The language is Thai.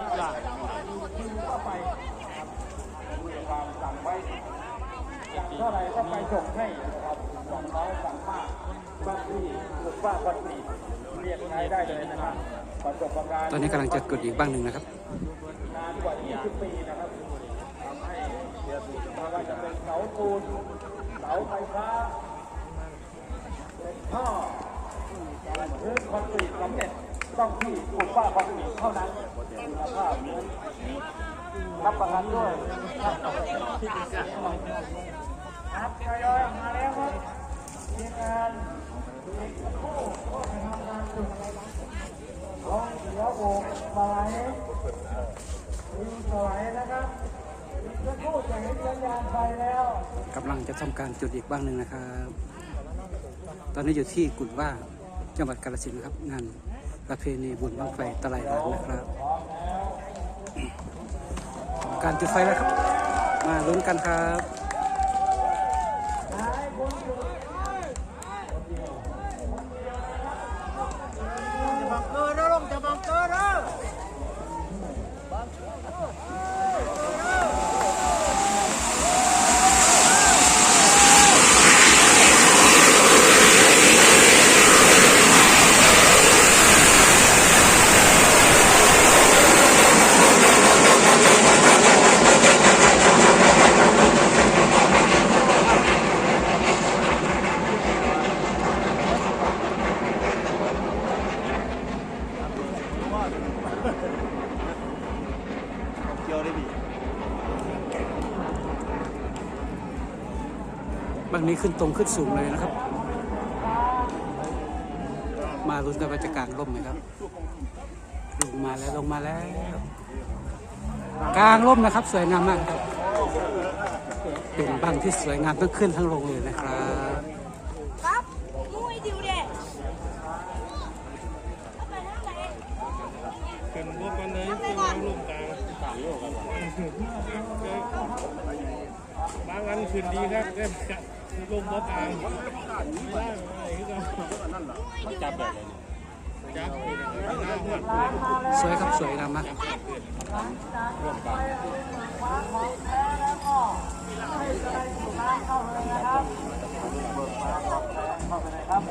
ก็ไปนะครับผู้จัดการสั่งไว้สั่งเท่าไหร่ก็ไปส่งให้นะครับสั่งน้อยสั่งมากบางที่ถูกว่าคนปีเรียกใช้ได้เลยนะครับประสบการณ์ตอนนี้กำลังจะกดอีกบ้างหนึ่งนะครับนานกว่า 20 ปีนะครับทำให้ไม่ว่าจะเป็นเสาปูนเสาไฟฟ้าเป็นท่อหรือคอนกรีตสำเร็จ ต้องที่ปลูกฟ้าคอนกรีตเท่านั้นคุณภาพรับประกันด้วยครับทยอยมาแล้วครับทีงานอีกสักครู่ก็จะทำการจุดลงเดี๋ยโบกสไลด์มีสไลด์นะครับอีกสักครู่จะเห็นสัญญาณไฟแล้วกำลังจะทำการจุดอีกบ้างหนึ่งนะครับ ตอนนี้อยู่ที่กุดว่าจังหวัดกาฬสินธุ์ครับงาน ประเพณีบุญบังไฟตะไลล้านนะครับ การจุดไฟแล้วครับ มาลุ้นกันครับบังเกอร์นะลงจะบังเกอร์นะ ได้ดีบางนี้ขึ้นตรงขึ้นสูงเลยนะครับ มาลุ้นกันว่าจะกลางร่มไหมครับ ลงมาแล้วลงมาแล้ว กลางร่มนะครับ สวยงามมากครับ เป็นบ้างที่สวยงามทั้งขึ้นทั้งลงเลยนะครับครับมุ้ยดิวเด็เอาไปทางไหนเป็นรถกันเลยคือวางลงกล บางอันขึ้นดีครับแต่ลงบ่กลางบ้างอะไรกันจับแบบสวยครับสวยงามากหลังจากรถไฟฟ้าของแท้แล้วก็ให้สไลด์สูบน้ำเข้าเลยนะครับเบิกฟ้าของแท้เข้าไปเลยครับ